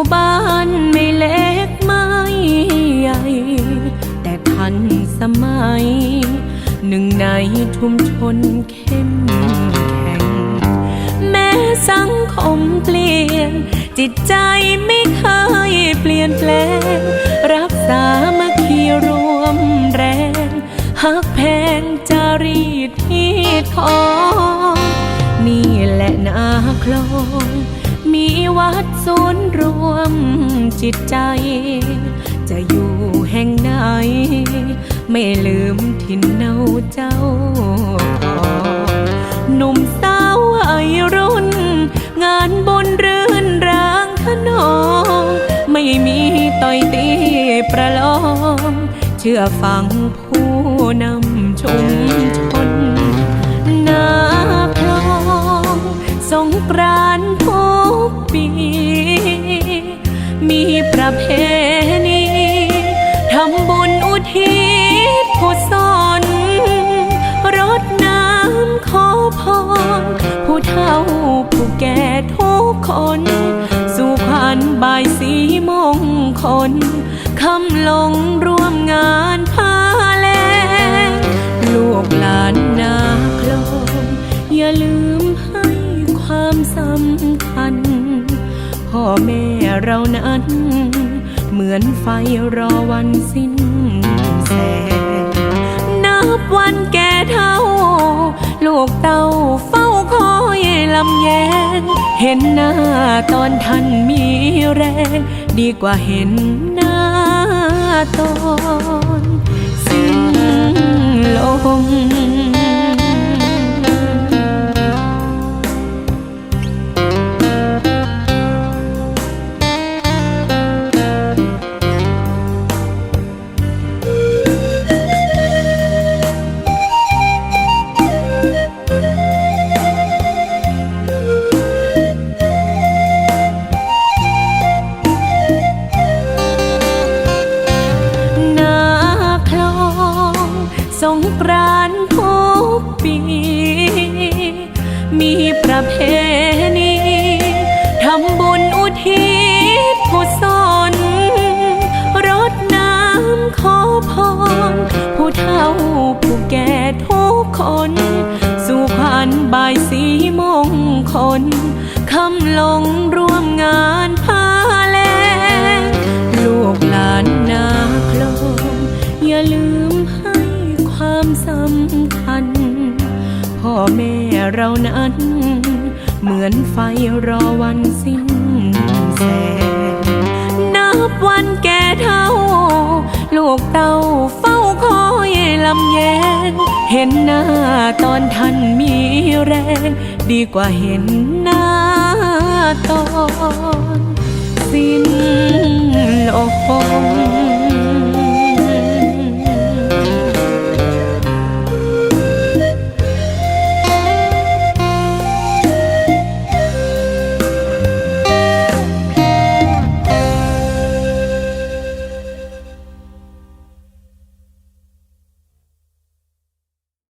มู่บ้านไม่เล็กไม่ใหญ่ แต่ทันสมัย หนึ่งในชุมชนเข้มแข็ง แม้สังคมเปลี่ยน จิตใจไม่เคยเปลี่ยนแปลง รักษามาคีรวมแรงหักแพงจารีตที่ของ นี่แหละนาคลอง มีวัดศูนย์รวมจิตใจ จะอยู่แห่งไหน ไม่ลืมถิ่นเนาเจ้าหนุ่มสาววัยรุ่น งานบนรื่นรางขนองไม่มีต่อยตีประลอง เชื่อฟังผู้นำชุมชน เฒ่าผู้แก่ทุกคน สู่ขวัญบายสีมงคลคำลงร่วมงานพาแลงลูกหลานนาคลองอย่าลืมให้ความสำคัญ พ่อแม่เรานั้น เหมือนไฟรอวันสิ้นแสงนับวันแก่เท่า ลูกเต้าเฝ้า ลำแยง เห็นหน้าตอนท่านมีแรง ดีกว่าเห็นหน้าตอนสิ้นลม สงกรานต์ทุกปี มีประเพณีทำบุญอุทิศผู้สนรดน้ำขอพรผู้เฒ่าผู้แก่ทุกคน สู่ขวัญบายสีมงคลคำลงำคัญ พ่อแม่เรานั้น เหมือนไฟรอวันสิ้นแสงนับวันแก่เท่า ลูกเต้าเฝ้าคอยลำแยง เห็นหน้าตอนท่านมีแรง ดีกว่าเห็นหน้าตอน สิ้นลม